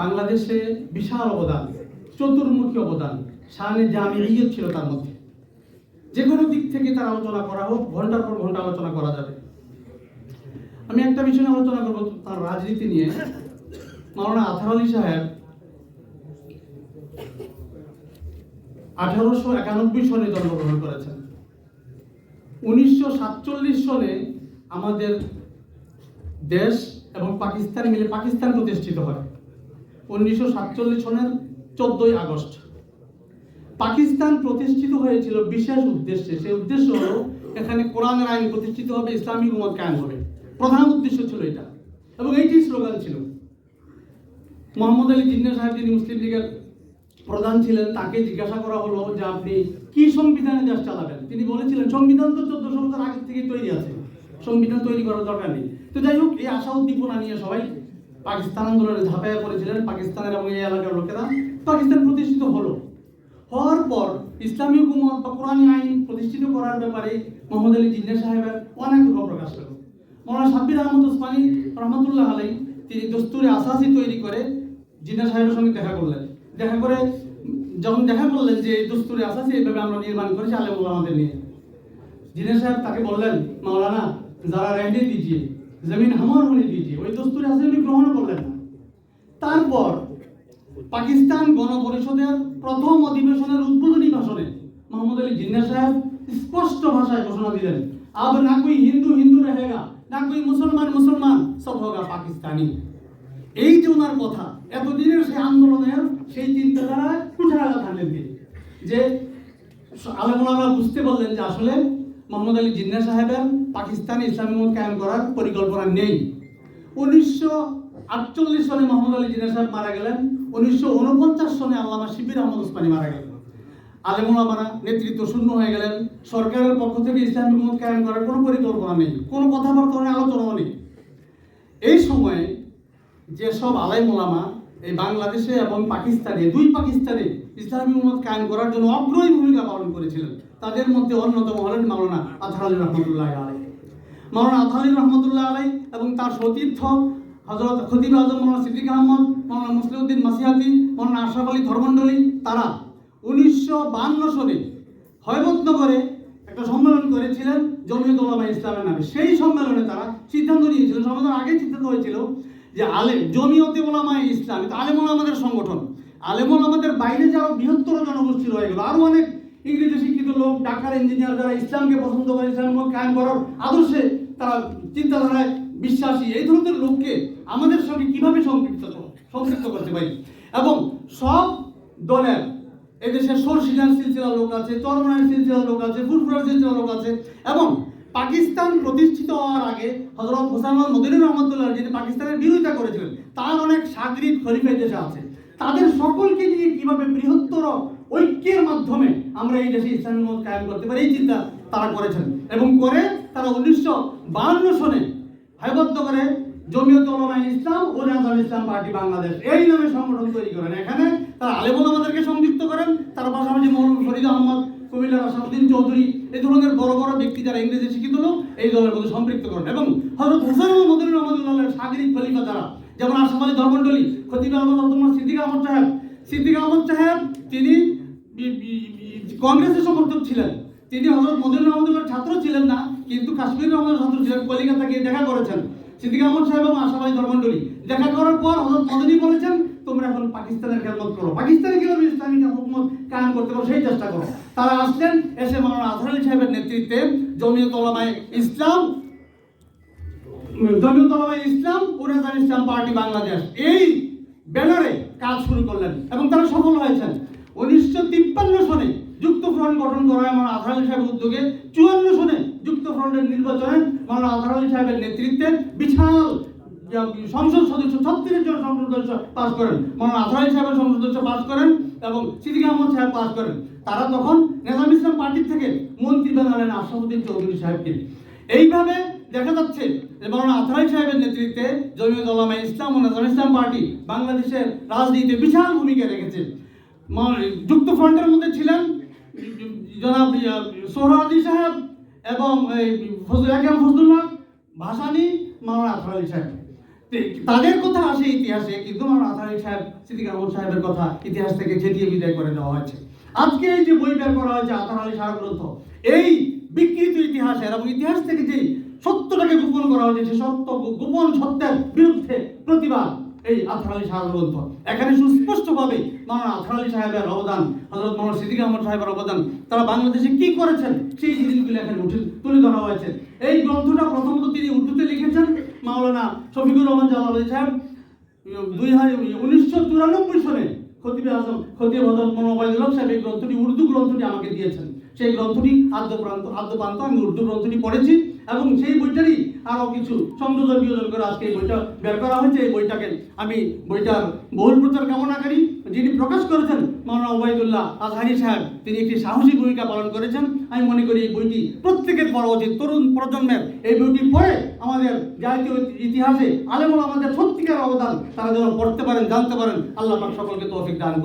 বাংলাদেশে বিশাল অবদান, চতুর্মুখী অবদান শাহানে জামিয়ত ছিল তার মধ্যে। যে কোনো দিক থেকে তার আলোচনা করা হোক, ঘণ্টার পর ঘণ্টা আলোচনা করা যাবে। আমি একটা বিষয় আলোচনা করব তার রাজনীতি নিয়ে। মাওলানা আথার আলী সাহেব আঠারোশো একানব্বই সনে জন্মগ্রহণ করেছেন। উনিশশো সাতচল্লিশ সনে আমাদের দেশ এবং পাকিস্তান মিলে পাকিস্তান প্রতিষ্ঠিত হয়। উনিশশো সাতচল্লিশ সনের চোদ্দই আগস্ট। পাকিস্তান প্রতিষ্ঠিত হয়েছিল বিশেষ উদ্দেশ্যে। সেই উদ্দেশ্য হলো এখানে কোরআনের আইন প্রতিষ্ঠিত হবে, ইসলামী উম্মত কায়েম হবে। প্রধান উদ্দেশ্য ছিল এটা। এবং এইটি স্লোগান ছিল। মোহাম্মদ আলী জিন্না সাহেব যিনি মুসলিম লীগের প্রধান ছিলেন, তাকে জিজ্ঞাসা করা হলো যে আপনি কি সংবিধানে দেশ চালাবেন? তিনি বলেছিলেন, সংবিধান তো চোদ্দশো বছর আগে থেকে তৈরি আছে। সংবিধান তৈরি করার দরকার নেই। তো যাই হোক, এই আশা উদ্দীপনা নিয়ে সবাই পাকিস্তান আন্দোলনে ঝাঁপাইয়া পড়েছিলেন পাকিস্তানের এবং এই এলাকার লোকেরা। পাকিস্তান প্রতিষ্ঠিত হলো। হওয়ার পর ইসলামী হুকুমত বা কোরআনী আইন প্রতিষ্ঠিত করার ব্যাপারে মোহাম্মদ আলী জিন্না সাহেবের অনেক গ্রহ প্রকাশ পেল। মৌলানা সাব্বির আহমদ ওসমানী রহমতুল্লাহ আলাই তিনি দস্তুরে আসাসি তৈরি করে জিন্না সাহেবের সঙ্গে দেখা করলেন। দেখা করে যখন দেখা করলেন যে এই দস্তুরে আসাসি এইভাবে আমরা নির্মাণ করেছি আলেমুল্লাহ আমাদের নিয়ে। জিন্না সাহেব তাকে বললেন মাওলানা যারা রেহনে দিজিয়ে জমিন হামার হনে দিজিয়ে ওই দস্তুরে উনি গ্রহণ করলেন না। তারপর পাকিস্তান গণপরিষদের প্রথম অধিবেশনের উদ্বোধনী ভাষণে মোহাম্মদ আলী জিন্না সাহেব স্পষ্ট ভাষায় ঘোষণা দিলেন, আব না কোই হিন্দু হিন্দু রহেগা, না কোই মুসলমান মুসলমান, সব হোগা পাকিস্তানি। এই যে ওনার কথা, এতদিনের সেই আন্দোলনের সেই চিন্তাধারা কুঠারাঘাত হানলেন তিনি। যে আলমোলারা বুঝতে পারলেন যে আসলে মোহাম্মদ আলী জিন্না সাহেবের পাকিস্তানি ইসলামী মত কায়েম করার পরিকল্পনা নেই। উনিশশো আটচল্লিশ সনে মোহাম্মদ আলী জিনা সাহেব মারা গেলেন। উনিশশো উনপঞ্চাশ সনে আল্লামা শিবির আহমদ ওসমানী মারা গেলেন। আলেমুলামারা নেতৃত্ব শূন্য হয়ে গেলেন। সরকারের পক্ষ থেকে ইসলামী হুকুমত কায়েম করার কোনো পরিকল্পনা নেই, কোনো কথাবার্তা নেই, আলোচনাও নেই। এই সময়ে যেসব আলাইমুলামা এই বাংলাদেশে এবং পাকিস্তানে, দুই পাকিস্তানে ইসলামী উম্মত কায়েম করার জন্য অগ্রণী ভূমিকা পালন করেছিলেন। তাদের মধ্যে অন্যতম হলেন মাওলানা আজহার আলী রহমতুল্লাহ আলাই মাওলানা আজহার আলী রহমতুল্লাহ আলাই এবং তার সতীর্থ হজরত খতিব আজম মৌলানা সিদ্দিক আহমদ মৌলানা মুসলিউদ্দিন মাসিহাতি মৌলানা আশরাফ আলী ধর্মণ্ডলী তারা উনিশশো বান্ন সনে হয়বতনগরে একটা সম্মেলন করেছিলেন জমিয়ত ওলামা ইসলামের নামে। সেই সম্মেলনে তারা সিদ্ধান্ত নিয়েছিলেন সম্মেলনের আগে সিদ্ধান্ত হয়েছিল যে আলেম, জমিয়তে ওলামা ইসলাম এটা আলেম ওলামাদের সংগঠন আলেম ওলামাদের বাইরে যে বৃহত্তর জনগোষ্ঠী রয়ে গেল, আরও অনেক লোক, ডাক্তার ইঞ্জিনিয়ার যারা ইসলামকে পছন্দ করে ইসলাম কায়েম করার আদর্শে তারা চিন্তাধারায় বিশ্বাসী, এই ধরনের লোককে আমাদের সঙ্গে কীভাবে সম্পৃক্ত সম্পৃক্ত করতে পারি? এবং সব দলের এদেশে সরসিনার সিলসিলার লোক আছে, চরমনার সিলসিলার লোক আছে ফুরফুরার সিলসিলার লোক আছে, এবং পাকিস্তান প্রতিষ্ঠিত হওয়ার আগে হজরত হোসান মদিনুর রহমতুল্লাহ যিনি পাকিস্তানের বিরোধিতা করেছিলেন, তার অনেক সাগরিক খলিফা দেশে আছে, তাদের সকলকে নিয়ে কীভাবে বৃহত্তর ঐক্যের মাধ্যমে আমরা এই দেশে ইসলামী মত কায়েম করতে পারি, এই চিন্তা তারা করেছেন। এবং করে তারা উনিশশো বাহান্ন সনে হাইবদ্ধ করে জমিয়ত ওলামা ইসলাম ও নেজাম ইসলাম পার্টি বাংলাদেশ এই নামে সংগঠন তৈরি করেন। এখানে তারা আলেমুল আমাদেরকে সংযুক্ত করেন। তার পাশাপাশি মৌলানা ফরিদ আহমদ কুমিল্লা রাসাউদ্দিন চৌধুরী এই ধরনের বড় বড় ব্যক্তি যারা ইংরেজি শিক্ষিত লোক এই দলের মধ্যে সম্পৃক্ত করেন। এবং হজরত হুসেন মদিন রহমদুল্লাহের সাগরিক খলিফা যারা, যেমন আশরাফ আলী ধর্মন্ডলী খতিব আহমদ সিদ্দিক আহমদ সাহেব, সিদ্দিক আহমদ সাহেব, তিনি কংগ্রেসের সমর্থক ছিলেন। তিনি হজরত মদিন রহমদুল্লাহর ছাত্র ছিলেন না, কিন্তু কাশ্মীর রহমদের ছাত্র ছিলেন কলিকাতা গিয়ে দেখা করেছেন। সিদ্দিক আহমদ সাহেব এবং আশরাফ আলী ধর্মন্ডলী। দেখা করার পর হজরত বলেছেন, তোমরা এখন পাকিস্তানের করো। হুকুমত করতে পারো, সেই চেষ্টা করো। তারা আসলেন, এসে আলী সাহেবের নেতৃত্বে জমিয়ত ইসলাম জমিয়ত ইসলাম ইসলাম পার্টি বাংলাদেশ, এই ব্যানারে কাজ শুরু করলেন এবং তারা সফল হয়েছেন। উনিশশো তিপ্পান্ন সনে যুক্ত ফ্রন্ট গঠন করা হয় আমার আজহার আলী সাহেবের উদ্যোগে চুয়ান্ন সনে যুক্ত ফ্রন্টের নির্বাচনে মাওলানা আজহার আলী সাহেবের নেতৃত্বে বিশাল সংসদ সদস্য, ছত্রিশ জন সংসদ সদস্য পাস করেন। মাওলানা আজহার আলী সাহেবের সংসদ সদস্য পাস করেন এবং সিদ্দিক আহমদ সাহেব পাস করেন। তারা তখন নেজাম ইসলাম পার্টির থেকে মন্ত্রী বানালেন আশরাফুদ্দিন চৌধুরী সাহেবকে। এইভাবে দেখা যাচ্ছে যে মৌলানা আজহার সাহেবের নেতৃত্বে জমিয়ত ওলামা ইসলাম ও নেজাম ইসলাম পার্টি বাংলাদেশের রাজনীতিতে বিশাল ভূমিকা রেখেছে। যুক্ত ফ্রন্টের মধ্যে ছিলেন জনাব সোহরাওয়ার্দী সাহেব এবং এই একেম ফজলুল্লাহ ভাসানী, মাওলানা আজহার আলী সাহেব। তাদের কথা আসে ইতিহাসে, কিন্তু আমার আথারি সাহেব, সিদ্দিক সাহেবের কথা ইতিহাস থেকে ঝেঁটিয়ে বিদায় করে দেওয়া হয়েছে। আজকে এই যে বই বের করা হয়েছে আতার আলী সাহেব গ্রন্থ, এই বিকৃত ইতিহাসের এবং ইতিহাস থেকে যে সত্যটাকে গোপন করা হয়েছে, সে সত্য গোপন সত্যের বিরুদ্ধে প্রতিবাদ এই আথার আলী সাহেব গ্রন্থ। এখানে সুস্পষ্টভাবে মাওলানা আথার আলী সাহেবের অবদান হজরত মোহাম্মদ সিদ্দিক আহমদ সাহেবের অবদান, তারা বাংলাদেশে কি করেছেন সেই জিনিসগুলো এখানে উঠে তুলে ধরা হয়েছে। এই গ্রন্থটা প্রথমত তিনি উর্দুতে লিখেছেন, মাওলানা শফিকুর রহমান জালালি সাহেব দুই হাজার, উনিশশো চুরানব্বই সনে খতিবে আজম, খতিব হজরত মোবাইদুল সাহেব এই গ্রন্থটি, উর্দু গ্রন্থটি আমাকে দিয়েছেন। সেই গ্রন্থটি আদ্য প্রান্ত আদ্য প্রান্ত আমি উর্দু গ্রন্থটি পড়েছি। এবং সেই বইটারই আরও কিছু সংযোজন বিয়োজন করে আজকে এই বইটা বের করা হয়েছে। এই বইটাকে আমি বইটার বহুল প্রচার কামনা করি। যিনি প্রকাশ করেছেন মাওলানা ওবায়দুল্লাহ আজহারি সাহেব, তিনি একটি সাহসী ভূমিকা পালন করেছেন। আমি মনে করি এই বইটি প্রত্যেকের পড়া উচিত। তরুণ প্রজন্মের এই বইটি পড়ে আমাদের জাতীয় ইতিহাসে আলেমুল আমাদের সত্যিকার অবদান। তারা যেন পড়তে পারেন, জানতে পারেন। আল্লাহ সকলকে তৌফিক দান করুন।